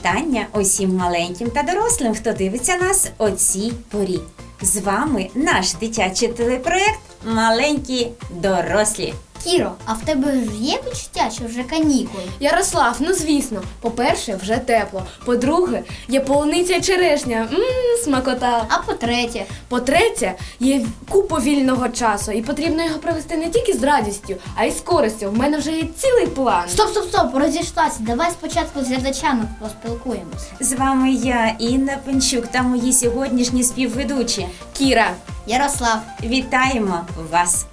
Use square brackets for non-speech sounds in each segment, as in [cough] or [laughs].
вітання усім маленьким та дорослим, хто дивиться нас о цій порі. З вами наш дитячий телепроект Маленькі дорослі. Кіро, а в тебе ж є відчуття, що вже канікули? Ярослав, ну звісно, по-перше, вже тепло. По-друге, є полуниця і черешня. Мм, смакота. А по-третє, По-третє, є купа вільного часу, і потрібно його провести не тільки з радістю, а й з користю. В мене вже є цілий план. стоп, стоп, стоп, розійшлася. Давай спочатку з глядачами поспілкуємося. З вами я, Інна Пенчук, та мої сьогоднішні співведучі. Кіра, Ярослав, Вітаємо вас!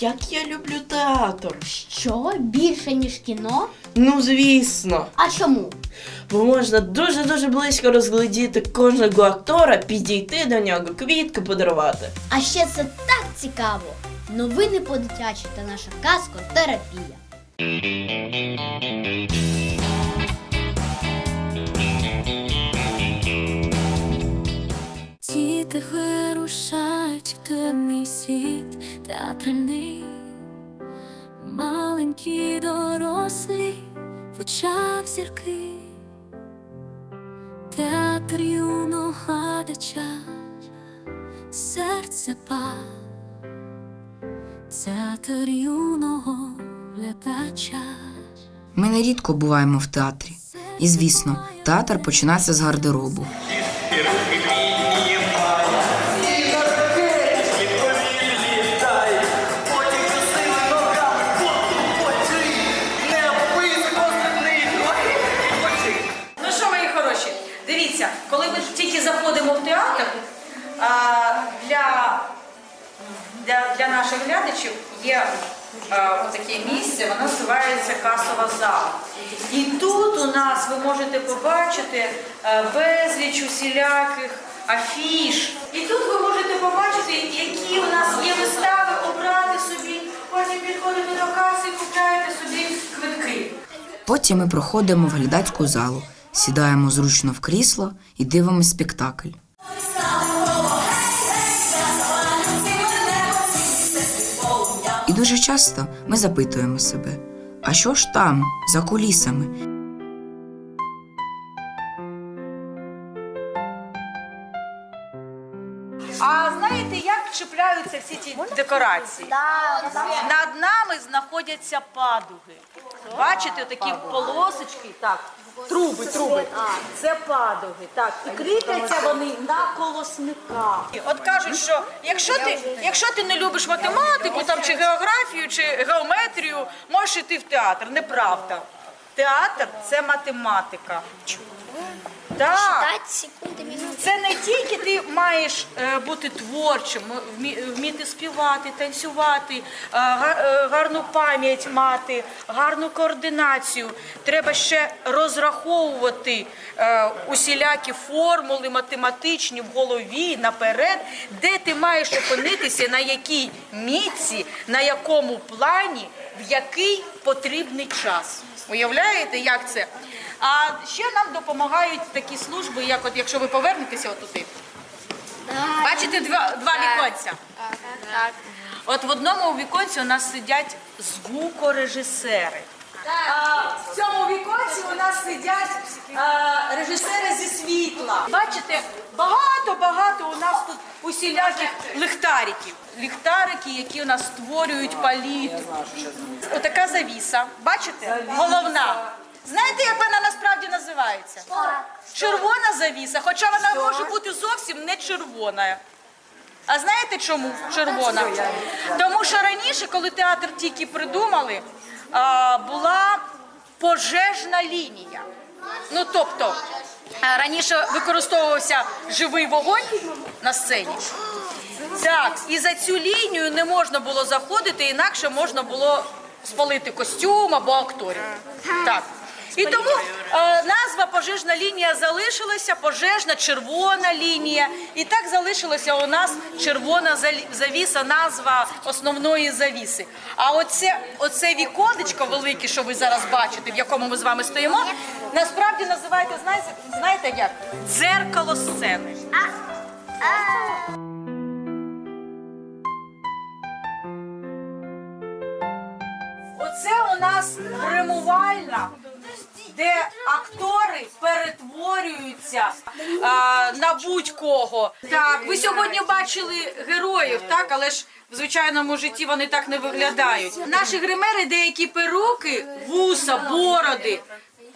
Як я люблю театр. що більше ніж кіно? Ну, звісно. А чому? Бо можна дуже-дуже близько розглядіти кожного актора, підійти до нього, квітки подарувати. А ще це так цікаво. Новини по дитячі та наша казкотерапія. Діти вирушають в темний світ театральний, маленькі дорослі в очах зірки, театр юного глядача, серце па, театр юного глядача. Ми нерідко буваємо в театрі. І звісно, театр починається з гардеробу. Є а, отаке місце, воно називається касова зала. І тут у нас ви можете побачити а, безліч усіляких афіш. І тут ви можете побачити, які у нас є вистави, обрати собі, потім підходите до каси і купляєте собі квитки. Потім ми проходимо в глядацьку залу, сідаємо зручно в крісло і дивимося спектакль. Дуже часто ми запитуємо себе, а що ж там, за кулісами? А знаєте, як чіпляються всі ці декорації? Над нами знаходяться падуги. Бачите, такі полосочки, так, труби, труби. Це падуги, так. І кріпляться вони на колосниках. От кажуть, що якщо ти, якщо ти не любиш математику там, чи географію, чи геометрію, можеш йти в театр. Неправда. Театр це математика. Так. секунди, минути. Це не тільки ти маєш е, бути творчим, вмі- вміти співати, танцювати, е, га- е, гарну пам'ять мати, гарну координацію. Треба ще розраховувати е, усілякі формули математичні в голові наперед, де ти маєш опинитися, на якій місці, на якому плані, в який потрібний час. Уявляєте, як це? А ще нам допомагають такі служби, як от якщо ви повернетеся отуди. Бачите два, два віконця? От в одному віконці у нас сидять звукорежисери. А, в цьому віконці у нас сидять а, режисери зі світла. Бачите, багато-багато у нас тут усіляких ліхтариків. Ліхтарики, які у нас створюють палітру. Отака завіса. Бачите? Головна. Знаєте, як вона насправді називається? Червона завіса, хоча вона може бути зовсім не червона. А знаєте чому червона? Тому що раніше, коли театр тільки придумали, була пожежна лінія. Ну тобто раніше використовувався живий вогонь на сцені. Так, і за цю лінію не можна було заходити, інакше можна було спалити костюм або акторів. Так. І тому е, назва пожежна лінія залишилася, пожежна червона лінія. І так залишилася у нас червона завіса, назва основної завіси. А оце, оце віконечко велике, що ви зараз бачите, в якому ми з вами стоїмо, насправді називається, знаєте, знаєте як? Дзеркало сцени. Оце у нас примувальна де актори перетворюються а, на будь-кого. Так, ви сьогодні бачили героїв, так, але ж в звичайному житті вони так не виглядають. Наші гримери деякі перуки, вуса, бороди.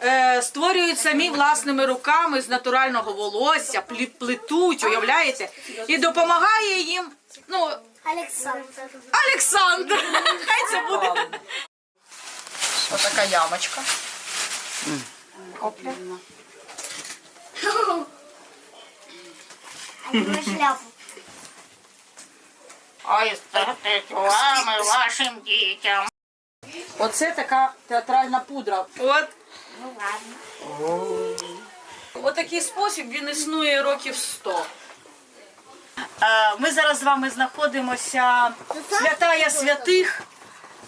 е, Створюють самі власними руками з натурального волосся, плетуть, уявляєте? І допомагає їм ну, Олександр. Олександр. [laughs] Хай це буде. Ось така ямочка. Опля. шляпу. Ой, стати вами вашим дітям. Оце така театральна пудра. От. Отакий спосіб він існує років 100. Е, Ми зараз з вами знаходимося святая святих.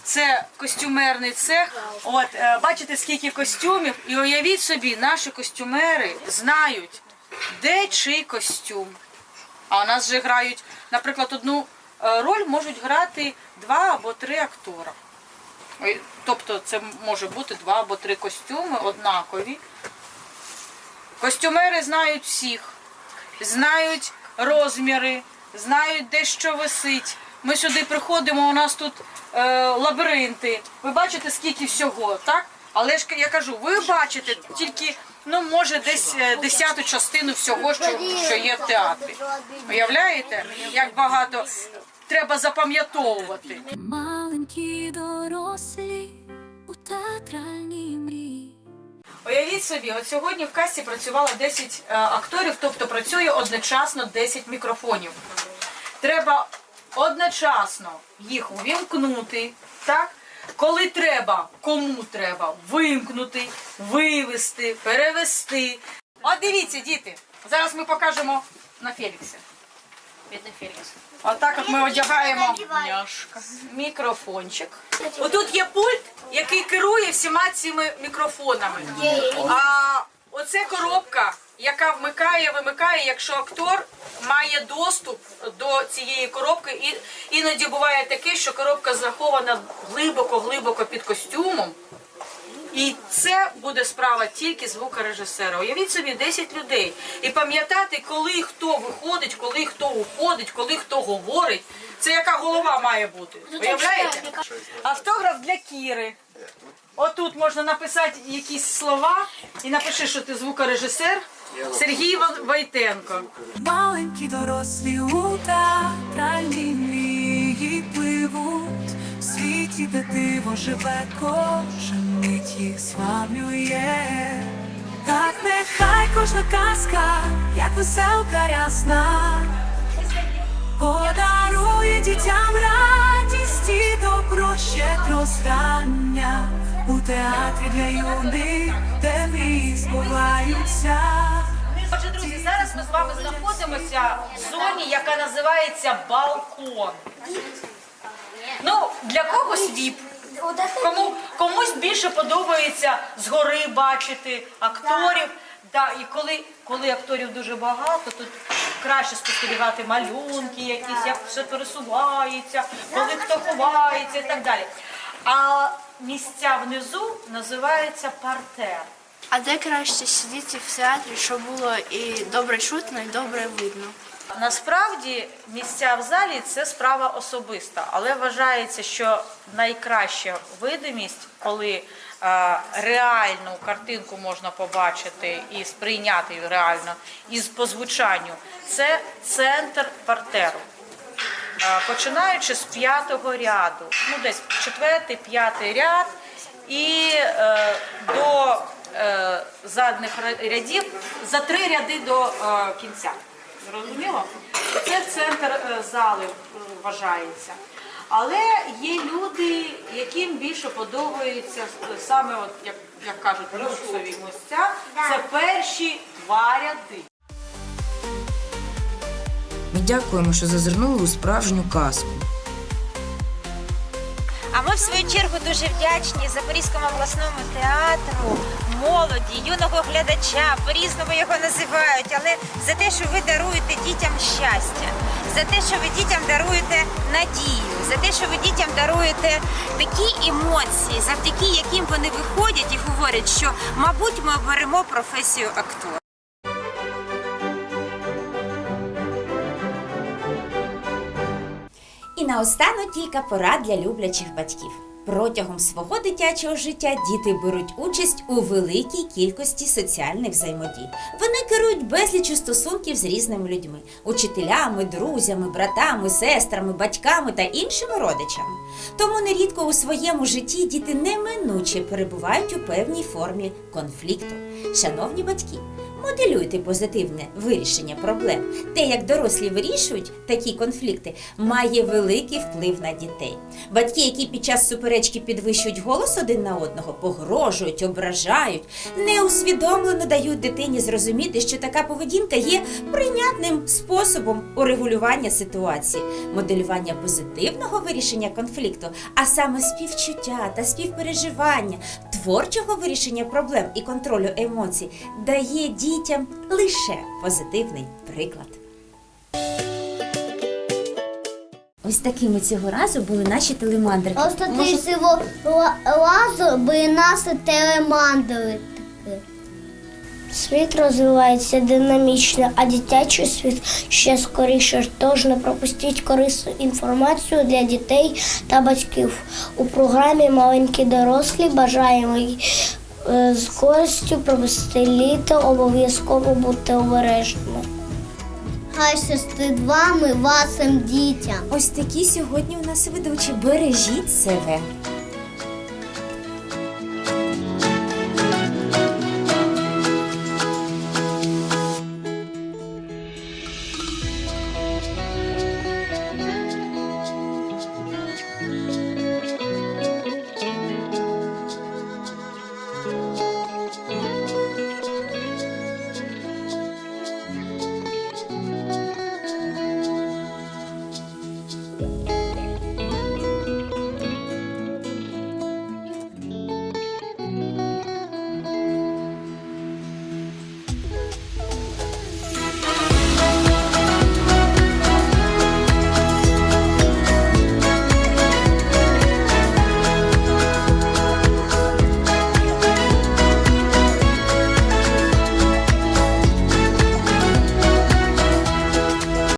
Це костюмерний цех. От е, бачите, скільки костюмів, і уявіть собі, наші костюмери знають, де чий костюм. А у нас же грають, наприклад, одну е, роль можуть грати два або три актора. Тобто це може бути два або три костюми однакові. Костюмери знають всіх, знають розміри, знають, де що висить. Ми сюди приходимо, у нас тут е, лабіринти. Ви бачите, скільки всього, так? Але ж я кажу, ви бачите тільки, ну, може, десь е, десяту частину всього, що, що є в театрі. Уявляєте, як багато треба запам'ятовувати. Маленькі дорослі у театральній мрії. Уявіть собі, от сьогодні в касті працювало 10 е, акторів, тобто працює одночасно 10 мікрофонів. Треба одночасно їх увімкнути, так? Коли треба, кому треба, вимкнути, вивести, перевести. От дивіться, діти, зараз ми покажемо на Феліксі. Бідний Фелікс. Отак от ми одягаємо мікрофончик. Отут є пульт, який керує всіма цими мікрофонами. А оце коробка, яка вмикає, вимикає, якщо актор має доступ до цієї коробки. І іноді буває таке, що коробка захована глибоко-глибоко під костюмом. І це буде справа тільки звукорежисера. Уявіть собі 10 людей. І пам'ятати, коли хто виходить, коли хто уходить, коли хто говорить. Це яка голова має бути. Уявляєте? Автограф для Кіри. Отут можна написати якісь слова і напиши, що ти звукорежисер Сергій Войтенко. Маленькі дорослі у театральній мрії пливуть в світі, де диво живе, кожен мить їх славлює. Так нехай кожна казка, як веселка рясна, подарує дітям радість і добро щедро у театрі для юних, де мрії збуваються. Отже, друзі, зараз ми з вами знаходимося в зоні, яка називається балкон. Ну, для когось віп. Кому, комусь більше подобається згори бачити акторів. Да, і коли, коли акторів дуже багато, тут краще спостерігати малюнки, якісь, як все пересувається, коли хто ховається і так далі. А місця внизу називаються партер. А де краще сидіти в театрі, щоб було і добре чутно, і добре видно? Насправді місця в залі це справа особиста, але вважається, що найкраща видимість, коли е, реальну картинку можна побачити і сприйняти реально, і з- по звучанню, це центр партеру. Е, Починаючи з п'ятого ряду, ну десь четвертий, п'ятий ряд, і е, до задних рядів за три ряди до е, кінця. Зрозуміло? Це центр е, зали е, вважається. Але є люди, яким більше подобається е, саме, от, як, як кажуть, люксові місця. Це перші два ряди. Ми дякуємо, що зазирнули у справжню казку. А ми в свою чергу дуже вдячні Запорізькому обласному театру, молоді, юного глядача, по-різному його називають, але за те, що ви даруєте дітям щастя, за те, що ви дітям даруєте надію, за те, що ви дітям даруєте такі емоції, завдяки яким вони виходять і говорять, що, мабуть, ми оберемо професію актора. І наостанок кілька порад для люблячих батьків. Протягом свого дитячого життя діти беруть участь у великій кількості соціальних взаємодій. Вони керують безлічю стосунків з різними людьми: учителями, друзями, братами, сестрами, батьками та іншими родичами. Тому нерідко у своєму житті діти неминуче перебувають у певній формі конфлікту. Шановні батьки, моделюйте позитивне вирішення проблем. Те, як дорослі вирішують такі конфлікти, має великий вплив на дітей. Батьки, які під час суперечки підвищують голос один на одного, погрожують, ображають, неусвідомлено дають дитині зрозуміти, що така поведінка є прийнятним способом урегулювання ситуації, моделювання позитивного вирішення конфлікту, а саме співчуття та співпереживання, творчого вирішення проблем і контролю емоцій дає дітям лише позитивний приклад. Ось такими цього разу були наші телемандрики. Може... цього разу були наші телемандили. Світ розвивається динамічно, а дитячий світ ще скоріше. Тож не пропустіть корисну інформацію для дітей та батьків. У програмі Маленькі дорослі бажаємо е, з користю провести літо, обов'язково бути обережними. Хай щастить вами, вашим дітям. Ось такі сьогодні у нас ведучі. Бережіть себе.